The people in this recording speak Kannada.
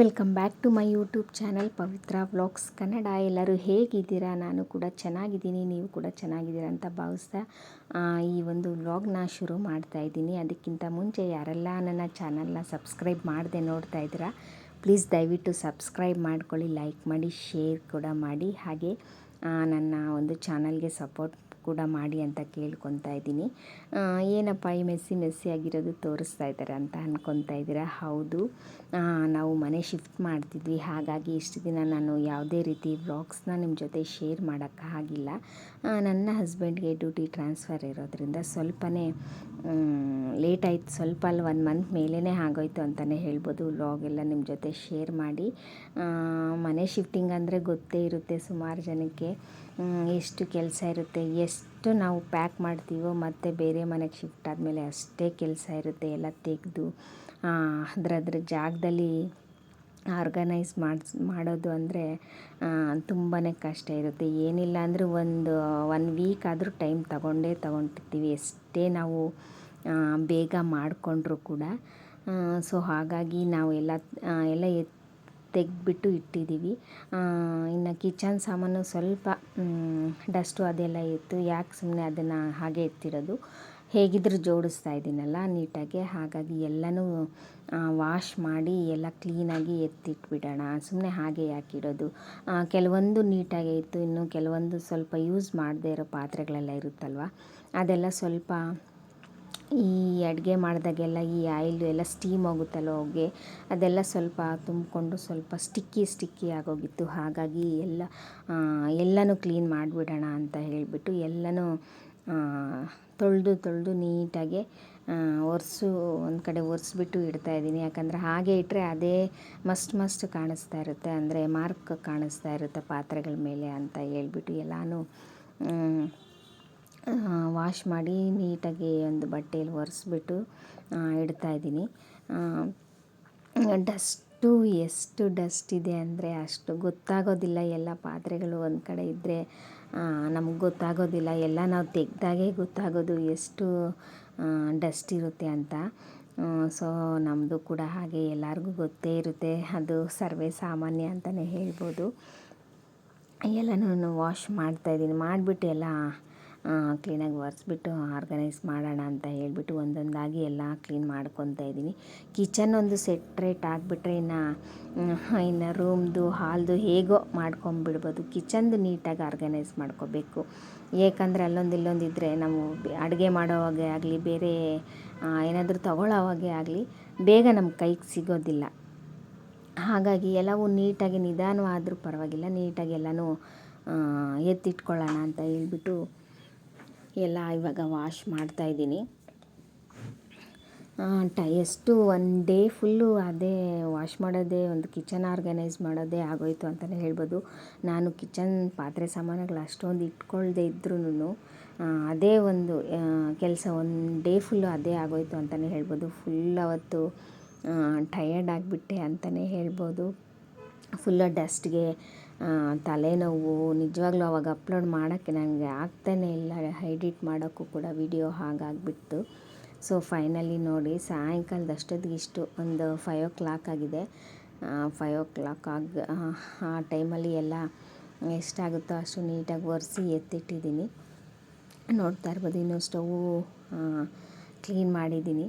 Welcome back to my YouTube channel Pavitra vlogs Kannada. ಎಲ್ಲರೂ ಹೇಗಿದ್ದೀರಾ? ನಾನು ಕೂಡ ಚೆನ್ನಾಗಿದ್ದೀನಿ, ನೀವು ಕೂಡ ಚೆನ್ನಾಗಿದ್ದೀರಾ ಅಂತ ಭಾವಿಸ್ತಾ ಈ ಒಂದು ವ್ಲಾಗ್ನ ಶುರು ಮಾಡ್ತಾ ಇದ್ದೀನಿ. ಅದಕ್ಕಿಂತ ಮುಂಚೆ ಯಾರೆಲ್ಲ ನನ್ನ ಚಾನಲ್ನ ಸಬ್ಸ್ಕ್ರೈಬ್ ಮಾಡದೆ ನೋಡ್ತಾ ಇದ್ದೀರಾ, ಪ್ಲೀಸ್ ದಯವಿಟ್ಟು ಸಬ್ಸ್ಕ್ರೈಬ್ ಮಾಡ್ಕೊಳ್ಳಿ, ಲೈಕ್ ಮಾಡಿ, ಶೇರ್ ಕೂಡ ಮಾಡಿ. ಹಾಗೆ ನನ್ನ ಒಂದು ಚಾನಲ್ಗೆ ಸಪೋರ್ಟ್ ಕೂಡ ಮಾಡಿ ಅಂತ ಕೇಳ್ಕೊತಾ ಇದ್ದೀನಿ. ಏನಪ್ಪ ಈ ಮೆಸ್ಸಿ ಮೆಸ್ಸಿ ಆಗಿರೋದು ತೋರಿಸ್ತಾ ಇದ್ದಾರೆ ಅಂತ ಅಂದ್ಕೊತಾ ಇದ್ದೀರಾ? ಹೌದು. ನಾವು ಮನೆ ಶಿಫ್ಟ್ ಮಾಡ್ತಿದ್ವಿ. ಹಾಗಾಗಿ ಇಷ್ಟು ದಿನ ನಾನು ಯಾವುದೇ ರೀತಿ ವ್ಲಾಗ್ಸ್ನ ನಿಮ್ಮ ಜೊತೆ ಶೇರ್ ಮಾಡೋಕ್ಕಾಗಿಲ್ಲ ಆಗಿಲ್ಲ. ನನ್ನ ಹಸ್ಬೆಂಡ್ಗೆ ಡ್ಯೂಟಿ ಟ್ರಾನ್ಸ್ಫರ್ ಇರೋದ್ರಿಂದ ಸ್ವಲ್ಪನೇ ಲೇಟ್ ಆಯಿತು. ಸ್ವಲ್ಪ ಅಲ್ಲಿ ಒನ್ ಮಂತ್ ಮೇಲೇ ಆಗೋಯ್ತು ಅಂತಲೇ ಹೇಳ್ಬೋದು. ವ್ಲಾಗ್ ಎಲ್ಲ ನಿಮ್ಮ ಜೊತೆ ಶೇರ್ ಮಾಡಿ. ಮನೆ ಶಿಫ್ಟಿಂಗ್ ಅಂದರೆ ಗೊತ್ತೇ ಇರುತ್ತೆ ಸುಮಾರು ಜನಕ್ಕೆ. ಎಷ್ಟು ಕೆಲಸ ಇರುತ್ತೆ, ಎಷ್ಟು ನಾವು ಪ್ಯಾಕ್ ಮಾಡ್ತೀವೋ ಮತ್ತು ಬೇರೆ ಮನೆಗೆ ಶಿಫ್ಟ್ ಆದಮೇಲೆ ಅಷ್ಟೇ ಕೆಲಸ ಇರುತ್ತೆ, ಎಲ್ಲ ತೆಗೆದು ಅದ್ರ ಅದ್ರ ಜಾಗದಲ್ಲಿ ಆರ್ಗನೈಸ್ ಮಾಡಿಸ್, ಮಾಡೋದು ಅಂದರೆ ತುಂಬಾ ಕಷ್ಟ ಇರುತ್ತೆ. ಏನಿಲ್ಲ ಅಂದರೆ ಒಂದು ಒನ್ ವೀಕ್ ಆದರೂ ಟೈಮ್ ತಗೊಂಡೇ ತಗೊತಿರ್ತೀವಿ ಎಷ್ಟೇ ನಾವು ಬೇಗ ಮಾಡಿಕೊಂಡ್ರೂ ಕೂಡ. ಸೊ ಹಾಗಾಗಿ ನಾವು ಎಲ್ಲ ಎಲ್ಲ ಎತ್ ತೆಗೆದ್ಬಿಟ್ಟು ಇಟ್ಟಿದ್ದೀವಿ. ಇನ್ನು ಕಿಚನ್ ಸಾಮಾನು ಸ್ವಲ್ಪ ಡಸ್ಟು ಅದೆಲ್ಲ ಇತ್ತು. ಯಾಕೆ ಸುಮ್ಮನೆ ಅದನ್ನು ಹಾಗೆ ಎತ್ತಿರೋದು? ಹೇಗಿದ್ರೂ ಜೋಡಿಸ್ತಾ ಇದ್ದೀನಲ್ಲ ನೀಟಾಗಿ. ಹಾಗಾಗಿ ಎಲ್ಲನೂ ವಾಶ್ ಮಾಡಿ ಎಲ್ಲ ಕ್ಲೀನಾಗಿ ಎತ್ತಿಟ್ಬಿಡೋಣ. ಸುಮ್ಮನೆ ಹಾಗೆ ಯಾಕಿಡೋದು ಕೆಲವೊಂದು ನೀಟಾಗೆ ಇತ್ತು. ಇನ್ನು ಕೆಲವೊಂದು ಸ್ವಲ್ಪ ಯೂಸ್ ಮಾಡದೇ ಇರೋ ಪಾತ್ರೆಗಳೆಲ್ಲ ಇರುತ್ತಲ್ವ? ಅದೆಲ್ಲ ಸ್ವಲ್ಪ ಈ ಅಡುಗೆ ಮಾಡಿದಾಗೆಲ್ಲ ಈ ಆಯಿಲ್ ಎಲ್ಲ ಸ್ಟೀಮ್ ಆಗುತ್ತಲ್ಲ ಹೋಗಿ ಅದೆಲ್ಲ ಸ್ವಲ್ಪ ತುಂಬಿಕೊಂಡು ಸ್ವಲ್ಪ ಸ್ಟಿಕ್ಕಿ ಸ್ಟಿಕ್ಕಿ ಆಗೋಗಿತ್ತು. ಹಾಗಾಗಿ ಎಲ್ಲ ಎಲ್ಲನೂ ಕ್ಲೀನ್ ಮಾಡಿಬಿಡೋಣ ಅಂತ ಹೇಳಿಬಿಟ್ಟು ಎಲ್ಲನೂ ತೊಳೆದು ತೊಳೆದು ನೀಟಾಗೆ ಒರೆಸು, ಒಂದು ಕಡೆ ಒರೆಸ್ಬಿಟ್ಟು ಇಡ್ತಾ ಇದ್ದೀನಿ. ಯಾಕಂದರೆ ಹಾಗೆ ಇಟ್ಟರೆ ಅದೇ ಮಸ್ಟ್ ಮಸ್ಟ್ ಕಾಣಿಸ್ತಾ ಇರುತ್ತೆ. ಅಂದರೆ ಮಾರ್ಕ್ ಕಾಣಿಸ್ತಾ ಇರುತ್ತೆ ಪಾತ್ರೆಗಳ ಮೇಲೆ ಅಂತ ಹೇಳ್ಬಿಟ್ಟು ಎಲ್ಲನೂ ವಾಶ್ ಮಾಡಿ ನೀಟಾಗಿ ಒಂದು ಬಟ್ಟೆಯಲ್ಲಿ ಒರೆಸ್ಬಿಟ್ಟು ಇಡ್ತಾ ಇದ್ದೀನಿ. ಡಸ್ಟು ಎಷ್ಟು ಡಸ್ಟ್ ಇದೆ ಅಂದರೆ ಅಷ್ಟು ಗೊತ್ತಾಗೋದಿಲ್ಲ. ಎಲ್ಲ ಪಾತ್ರೆಗಳು ಒಂದು ಕಡೆ ಇದ್ದರೆ ನಮ್ಗೆ ಗೊತ್ತಾಗೋದಿಲ್ಲ. ಎಲ್ಲ ನಾವು ತೆಗ್ದಾಗೆ ಗೊತ್ತಾಗೋದು ಎಷ್ಟು ಡಸ್ಟ್ ಇರುತ್ತೆ ಅಂತ. ಸೊ ನಮ್ಮದು ಕೂಡ ಹಾಗೆ ಎಲ್ಲರಿಗೂ ಗೊತ್ತೇ ಇರುತ್ತೆ. ಅದು ಸರ್ವೇ ಸಾಮಾನ್ಯ ಅಂತಲೇ ಹೇಳ್ಬೋದು. ಎಲ್ಲನೂ ವಾಶ್ ಮಾಡ್ತಾಯಿದ್ದೀನಿ ಮಾಡಿಬಿಟ್ಟು ಎಲ್ಲ ಕ್ಲೀನಾಗಿ ಒರೆಸ್ಬಿಟ್ಟು ಆರ್ಗನೈಸ್ ಮಾಡೋಣ ಅಂತ ಹೇಳಿಬಿಟ್ಟು ಒಂದೊಂದಾಗಿ ಎಲ್ಲ ಕ್ಲೀನ್ ಮಾಡ್ಕೊತಾ ಇದ್ದೀನಿ. ಕಿಚನ್ ಒಂದು ಸೆಟ್ರೇಟ್ ಆಗಿಬಿಟ್ರೆ ಇನ್ನು ಇನ್ನು ರೂಮ್ದು ಹಾಲ್ದು ಹೇಗೋ ಮಾಡ್ಕೊಂಬಿಡ್ಬೋದು. ಕಿಚನ್ದು ನೀಟಾಗಿ ಆರ್ಗನೈಸ್ ಮಾಡ್ಕೋಬೇಕು. ಏಕೆಂದರೆ ಅಲ್ಲೊಂದು ಇಲ್ಲೊಂದು ಇದ್ದರೆ ನಾವು ಅಡುಗೆ ಮಾಡೋವಾಗೆ ಆಗಲಿ, ಬೇರೆ ಏನಾದರೂ ತಗೊಳ್ಳೋವಾಗೆ ಆಗಲಿ, ಬೇಗ ನಮ್ಮ ಕೈಗೆ ಸಿಗೋದಿಲ್ಲ. ಹಾಗಾಗಿ ಎಲ್ಲವೂ ನೀಟಾಗಿ ನಿಧಾನವಾದರೂ ಪರವಾಗಿಲ್ಲ ನೀಟಾಗಿ ಎಲ್ಲನೂ ಎತ್ತಿಟ್ಕೊಳ್ಳೋಣ ಅಂತ ಹೇಳ್ಬಿಟ್ಟು ಎಲ್ಲ ಇವಾಗ ವಾಶ್ ಮಾಡ್ತಾಯಿದ್ದೀನಿ ಟ ಎಷ್ಟು ಒನ್ ಡೇ ಫುಲ್ಲು ಅದೇ ವಾಶ್ ಮಾಡೋದೇ, ಒಂದು ಕಿಚನ್ ಆರ್ಗನೈಸ್ ಮಾಡೋದೇ ಆಗೋಯ್ತು ಅಂತಲೇ ಹೇಳ್ಬೋದು. ನಾನು ಕಿಚನ್ ಪಾತ್ರೆ ಸಾಮಾನುಗಳು ಅಷ್ಟೊಂದು ಇಟ್ಕೊಳ್ಳದೆ ಇದ್ರೂ ಅದೇ ಒಂದು ಕೆಲಸ ಒನ್ ಡೇ ಫುಲ್ಲು ಅದೇ ಆಗೋಯ್ತು ಅಂತಲೇ ಹೇಳ್ಬೋದು. ಫುಲ್ ಅವತ್ತು ಟಯರ್ಡ್ ಆಗಿಬಿಟ್ಟೆ ಅಂತಲೇ ಹೇಳ್ಬೋದು. ಫುಲ್ಲ ಡಸ್ಟ್ಗೆ ತಲೆನೋವು, ನಿಜವಾಗ್ಲೂ ಅವಾಗ ಅಪ್ಲೋಡ್ ಮಾಡೋಕ್ಕೆ ನನಗೆ ಆಗ್ತಾನೇ ಇಲ್ಲ. ಹೈಡಿಟ್ ಮಾಡೋಕ್ಕೂ ಕೂಡ ವಿಡಿಯೋ ಹಾಗಾಗಿಬಿಡ್ತು. ಸೊ ಫೈನಲಿ ನೋಡಿ, ಸಾಯಂಕಾಲದ ಅಷ್ಟೊತ್ತಿಗೆ ಇಷ್ಟು ಒಂದು ಫೈವ್ ಓ ಕ್ಲಾಕ್ ಆಗಿದೆ. ಫೈವ್ ಓ ಕ್ಲಾಕ್ ಆಗ, ಆ ಟೈಮಲ್ಲಿ ಎಲ್ಲ ಎಷ್ಟಾಗುತ್ತೋ ಅಷ್ಟು ನೀಟಾಗಿ ಒರೆಸಿ ಎತ್ತಿಟ್ಟಿದ್ದೀನಿ. ನೋಡ್ತಾ ಇರ್ಬೋದು, ಇನ್ನೂ ಸ್ಟವ್ ಕ್ಲೀನ್ ಮಾಡಿದ್ದೀನಿ.